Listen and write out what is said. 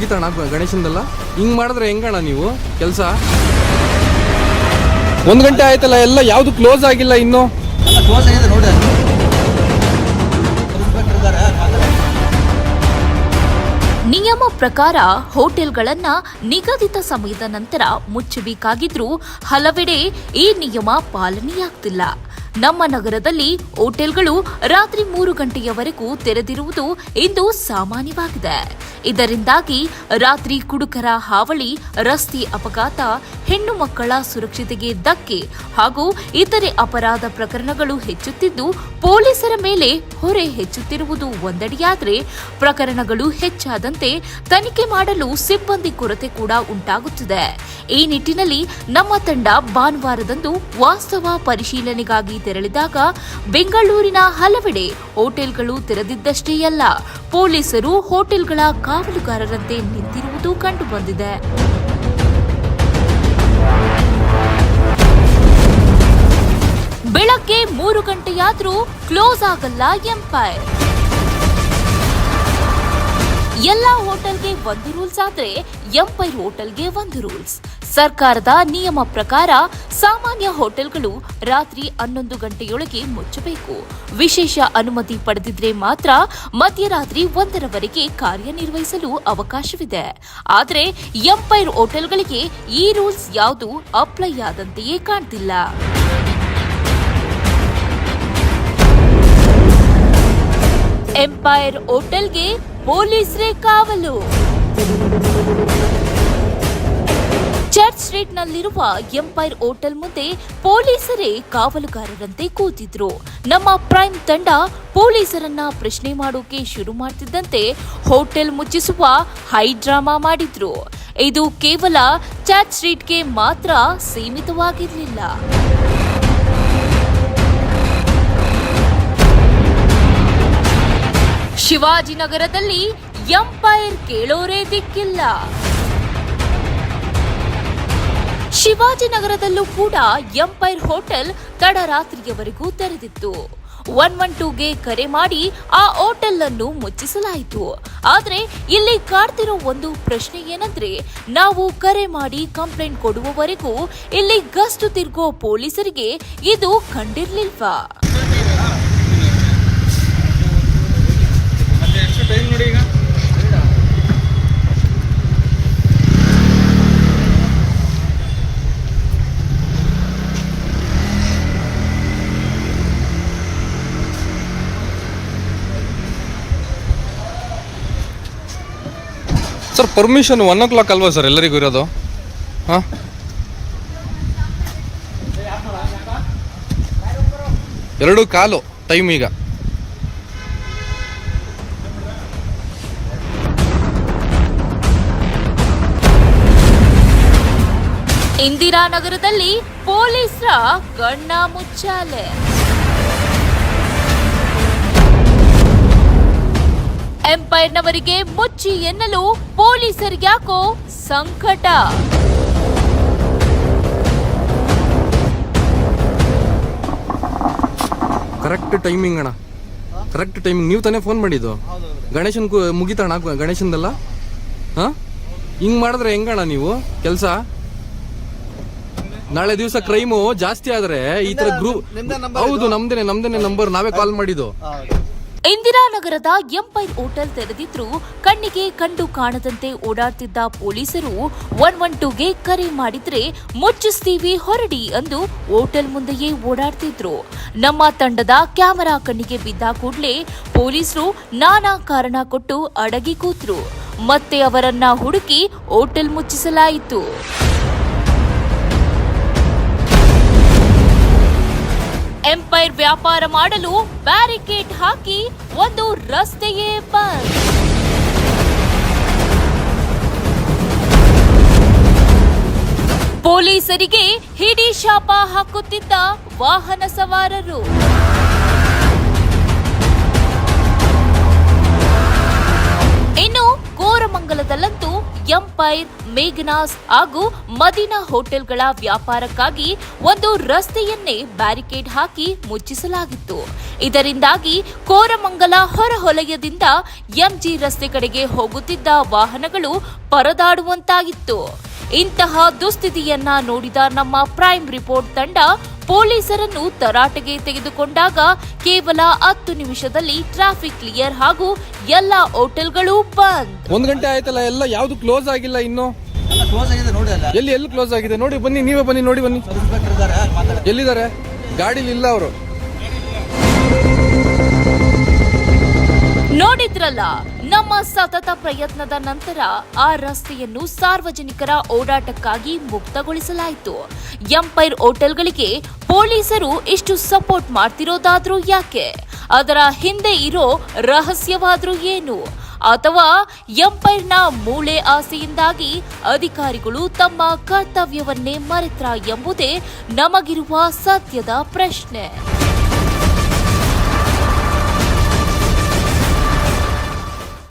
ಮುಗಿತಣ್ಣ ಗಣೇಶಂದಲ್ಲ? ಹಿಂಗ್ ಮಾಡಿದ್ರೆ ಹೆಂಗಣ್ಣ ನೀವು? ಕೆಲಸ? ಒಂದು ಗಂಟೆ ಆಯ್ತಲ್ಲ ಎಲ್ಲ ಯಾವುದು ಕ್ಲೋಸ್ ಆಗಿಲ್ಲ ಇನ್ನು? ಕ್ಲೋಸ್ ಆಗಿದೆ ನೋಡಿ ನಿಯಮ ಪ್ರಕಾರ ಹೋಟೆಲ್ಗಳನ್ನ ನಿಗದಿತ ಸಮಯದ ನಂತರ ಮುಚ್ಚಬೇಕಾಗಿದ್ರೂ ಹಲವೆಡೆ ಈ ನಿಯಮ ಪಾಲನೆಯಾಗ್ತಿಲ್ಲ. ನಮ್ಮ ನಗರದಲ್ಲಿ ಹೋಟೆಲ್ಗಳು ರಾತ್ರಿ ಮೂರು ಗಂಟೆಯವರೆಗೂ ತೆರೆದಿರುವುದು ಇಂದು ಸಾಮಾನ್ಯವಾಗಿದೆ. ಇದರಿಂದಾಗಿ ರಾತ್ರಿ ಕುಡುಕರ ಹಾವಳಿ ರಸ್ತೆ ಅಪಘಾತ ಹೆಣ್ಣು ಮಕ್ಕಳ ಸುರಕ್ಷತೆಗೆ ಧಕ್ಕೆ ಹಾಗೂ ಇತರೆ ಅಪರಾಧ ಪ್ರಕರಣಗಳು ಹೆಚ್ಚುತ್ತಿದ್ದು, ಪೊಲೀಸರ ಮೇಲೆ ಹೊರೆ ಹೆಚ್ಚುತ್ತಿರುವುದು ಒಂದಡಿಯಾದರೆ ಪ್ರಕರಣಗಳು ಹೆಚ್ಚಾದಂತೆ ತನಿಖೆ ಮಾಡಲು ಸಿಬ್ಬಂದಿ ಕೊರತೆ ಕೂಡ ಉಂಟಾಗುತ್ತಿದೆ. ಈ ನಿಟ್ಟಿನಲ್ಲಿ ನಮ್ಮ ತಂಡ ಭಾನುವಾರದಂದು ವಾಸ್ತವ ಪರಿಶೀಲನೆಗಾಗಿ ತೆರಳಿದಾಗ ಬೆಂಗಳೂರಿನ ಹಲವೆಡೆ ಹೋಟೆಲ್ಗಳು ತೆರೆದಿದ್ದಷ್ಟೇ ಅಲ್ಲ, ಪೊಲೀಸರು ಹೋಟೆಲ್ಗಳ ಕಾವಲುಗಾರರಂತೆ ನಿಂತಿರುವುದು ಕಂಡುಬಂದಿದೆ. ಮೂರು ಗಂಟೆಯಾದ್ರೂ ಕ್ಲೋಸ್ ಆಗಲ್ಲ ಎಂಪೈರ್. ಎಲ್ಲಾ ಹೋಟೆಲ್ಗೆ ಒಂದು ರೂಲ್ಸ್ ಆದ್ರೆ ಎಂಪೈರ್ ಹೋಟೆಲ್ಗೆ ಒಂದು ರೂಲ್ಸ್. ಸರ್ಕಾರದ ನಿಯಮ ಪ್ರಕಾರ ಸಾಮಾನ್ಯ ಹೋಟೆಲ್ಗಳು ರಾತ್ರಿ ಹನ್ನೊಂದು ಗಂಟೆಯೊಳಗೆ ಮುಚ್ಚಬೇಕು. ವಿಶೇಷ ಅನುಮತಿ ಪಡೆದಿದ್ರೆ ಮಾತ್ರ ಮಧ್ಯರಾತ್ರಿ ಒಂದರವರೆಗೆ ಕಾರ್ಯನಿರ್ವಹಿಸಲು ಅವಕಾಶವಿದೆ. ಆದರೆ ಎಂಪೈರ್ ಹೋಟೆಲ್ಗಳಿಗೆ ಈ ರೂಲ್ಸ್ ಯಾವುದು ಅಪ್ಲೈ ಆದಂತೆಯೇ ಕಾಣ್ತಿಲ್ಲ. ಎಂಪೈರ್ ಹೋಟೆಲ್ಗೆ ಪೊಲೀಸರೇ ಕಾವಲು. ಚರ್ಚ್ ಸ್ಟ್ರೀಟ್ನಲ್ಲಿರುವ ಎಂಪೈರ್ ಹೋಟೆಲ್ ಮುಂದೆ ಪೊಲೀಸರೇ ಕಾವಲುಗಾರರಂತೆ ಕೂತಿದ್ರು. ನಮ್ಮ ಪ್ರೈಮ್ ತಂಡ ಪೊಲೀಸರನ್ನ ಪ್ರಶ್ನೆ ಮಾಡೋಕೆ ಶುರು ಮಾಡ್ತಿದ್ದಂತೆ ಹೋಟೆಲ್ ಮುಚ್ಚಿಸುವ ಹೈ ಡ್ರಾಮಾ ಮಾಡಿದ್ರು. ಇದು ಕೇವಲ ಚರ್ಚ್ ಸ್ಟ್ರೀಟ್ಗೆ ಮಾತ್ರ ಸೀಮಿತವಾಗಿರಲಿಲ್ಲ. ಶಿವಾಜಿನಗರದಲ್ಲಿ ಎಂಪೈರ್ ಕೇಳೋರೇ ದಿಕ್ಕಿಲ್ಲ. ಶಿವಾಜಿನಗರದಲ್ಲೂ ಕೂಡ ಎಂಪೈರ್ ಹೋಟೆಲ್ ತಡರಾತ್ರಿಯವರೆಗೂ ತೆರೆದಿತ್ತು. ಒನ್ ಒನ್ ಟೂಗೆ ಕರೆ ಮಾಡಿ ಆ ಹೋಟೆಲ್ ಅನ್ನು ಮುಚ್ಚಿಸಲಾಯಿತು. ಆದರೆ ಇಲ್ಲಿ ಕಾಡ್ತಿರೋ ಒಂದು ಪ್ರಶ್ನೆ ಏನಂದ್ರೆ, ನಾವು ಕರೆ ಮಾಡಿ ಕಂಪ್ಲೇಂಟ್ ಕೊಡುವವರೆಗೂ ಇಲ್ಲಿ ಗಸ್ತು ತಿರುಗೋ ಪೊಲೀಸರಿಗೆ ಇದು ಕಂಡಿರ್ಲಿಲ್ವಾ? ಟೈಮ್ ಈಗ. Sir permission one o'clock ಅಲ್ವಾ ಸರ್ ಎಲ್ಲರಿಗೂ ಇರೋದು? ಹಾಂ? ಎರಡು ಕಾಲು ಟೈಮ್ ಈಗ. ಇಂದಿರಾನಗರದಲ್ಲಿ ಪೊಲೀಸರ ಕಣ್ಣ ಮುಚ್ಚಾಲೆ. ಎಂಪೈರ್ನವರಿಗೆ ಮುಚ್ಚಿ ಎನ್ನಲು ಪೊಲೀಸರಿಗ್ಯಾಕೋ ಸಂಕಟ. ಕರೆಕ್ಟ್ ಟೈಮಿಂಗ್ ಅಣ್ಣ. ಕರೆಕ್ಟ್ ಟೈಮಿಂಗ್ ನೀವು ತಾನೇ ಫೋನ್ ಮಾಡಿದ್ದು? ಗಣೇಶನ್ ಮುಗಿತಣ್ಣ ಗಣೇಶನ್ದಲ್ಲ ಹಾ? ಹಿಂಗ್ ಮಾಡಿದ್ರೆ ಹೆಂಗಣ್ಣ ನೀವು? ಕೆಲಸ? ನಾಳೆ ದಿವಸ ಕ್ರೈಮು ಜಾಸ್ತಿ ಆದ್ರೆ ಈ ತರ ಗ್ರೂಪ್ ಹೌದು ನಮ್ದೇನೆ ನಮ್ದೇನೆ ನಂಬರ್ ನಾವೇ ಕಾಲ್ ಮಾಡಿದ್ದು. ಇಂದಿರಾನಗರದ ಎಂಪೈರ್ ಹೋಟೆಲ್ ತೆರೆದಿದ್ರು ಕಣ್ಣಿಗೆ ಕಂಡು ಕಾಣದಂತೆ ಓಡಾಡ್ತಿದ್ದ ಪೊಲೀಸರು ಒನ್ ಒನ್ ಟೂಗೆ ಕರೆ ಮಾಡಿದ್ರೆ ಮುಚ್ಚಿಸ್ತೀವಿ ಹೊರಡಿ ಎಂದು ಹೋಟೆಲ್ ಮುಂದೆಯೇ ಓಡಾಡ್ತಿದ್ರು. ನಮ್ಮ ತಂಡದ ಕ್ಯಾಮೆರಾ ಕಣ್ಣಿಗೆ ಬಿದ್ದ ಕೂಡಲೇ ಪೊಲೀಸರು ನಾನಾ ಕಾರಣ ಕೊಟ್ಟು ಅಡಗಿ ಕೂತ್ರು. ಮತ್ತೆ ಅವರನ್ನ ಹುಡುಕಿ ಹೋಟೆಲ್ ಮುಚ್ಚಿಸಲಾಯಿತು. ಎಂಪೈರ್ ವ್ಯಾಪಾರ ಮಾಡಲು ಬ್ಯಾರಿಕೇಡ್ ಹಾಕಿ ಒಂದು ರಸ್ತೆಯೇ ಬಂದ್. ಪೊಲೀಸರಿಗೆ ಹಿಡಿ ಶಾಪ ಹಾಕುತ್ತಿದ್ದ ವಾಹನ ಸವಾರರು. ಎಂಪೈರ್ ಮೇಘನಾಸ್ ಹಾಗೂ ಮದೀನಾ ಹೋಟೆಲ್ಗಳ ವ್ಯಾಪಾರಕ್ಕಾಗಿ ಒಂದು ರಸ್ತೆಯನ್ನೇ ಬ್ಯಾರಿಕೇಡ್ ಹಾಕಿ ಮುಚ್ಚಿಸಲಾಗಿತ್ತು. ಇದರಿಂದಾಗಿ ಕೋರಮಂಗಲ ಹೊರಹೊಲಯದಿಂದ ಎಂಜಿ ರಸ್ತೆ ಕಡೆಗೆ ಹೋಗುತ್ತಿದ್ದ ವಾಹನಗಳು ಪರದಾಡುವಂತಾಗಿತ್ತು. ಇಂತಹ ದುಸ್ಥಿತಿಯನ್ನ ನೋಡಿದ ನಮ್ಮ ಪ್ರೈಮ್ ರಿಪೋರ್ಟ್ ತಂಡ ಪೊಲೀಸರನ್ನು ತರಾಟೆಗೆ ತೆಗೆದುಕೊಂಡಾಗ ಕೇವಲ ಹತ್ತು ನಿಮಿಷದಲ್ಲಿ ಟ್ರಾಫಿಕ್ ಕ್ಲಿಯರ್ ಹಾಗೂ ಎಲ್ಲ ಹೋಟೆಲ್ಗಳು ಬಂದ್. ಒಂದ್ ಗಂಟೆ ಆಯ್ತಲ್ಲ ಎಲ್ಲ ಯಾವ್ದು ಕ್ಲೋಸ್ ಆಗಿಲ್ಲ ಇನ್ನು? ಎಲ್ಲ ಕ್ಲೋಸ್ ಆಗಿದೆ ನೋಡಿ ಅಲ್ಲ. ಎಲ್ಲಿ ಎಲ್ಲಿ ಕ್ಲೋಸ್ ಆಗಿದೆ? ನೋಡಿ ಬನ್ನಿ ನೀವೇ ಬನ್ನಿ ನೋಡಿ ಬನ್ನಿ. ಸಬ್ ಇನ್ಸ್ಪೆಕ್ಟರ್ ಇದ್ದಾರೆ ಮಾತಾಡಿ. ಎಲ್ಲಿದ್ದಾರೆ? ಗಾಡಿಲಿ ಇಲ್ಲ ಅವರು. ನೋಡಿದ್ರಲ್ಲ ನಮ್ಮ ಸತತ ಪ್ರಯತ್ನದ ನಂತರ ಆ ರಸ್ತೆಯನ್ನು ಸಾರ್ವಜನಿಕರ ಓಡಾಟಕ್ಕಾಗಿ ಮುಕ್ತಗೊಳಿಸಲಾಯಿತು. ಎಂಪೈರ್ ಹೋಟೆಲ್ಗಳಿಗೆ ಪೊಲೀಸರು ಇಷ್ಟು ಸಪೋರ್ಟ್ ಮಾಡ್ತಿರೋದಾದ್ರೂ ಯಾಕೆ? ಅದರ ಹಿಂದೆ ಇರೋ ರಹಸ್ಯವಾದ್ರೂ ಏನು? ಅಥವಾ ಎಂಪೈರ್ನ ಮೂಳೆ ಆಸೆಯಿಂದಾಗಿ ಅಧಿಕಾರಿಗಳು ತಮ್ಮ ಕರ್ತವ್ಯವನ್ನೇ ಮರೆತ್ರ ಎಂಬುದೇ ನಮಗಿರುವ ಸತ್ಯದ ಪ್ರಶ್ನೆ.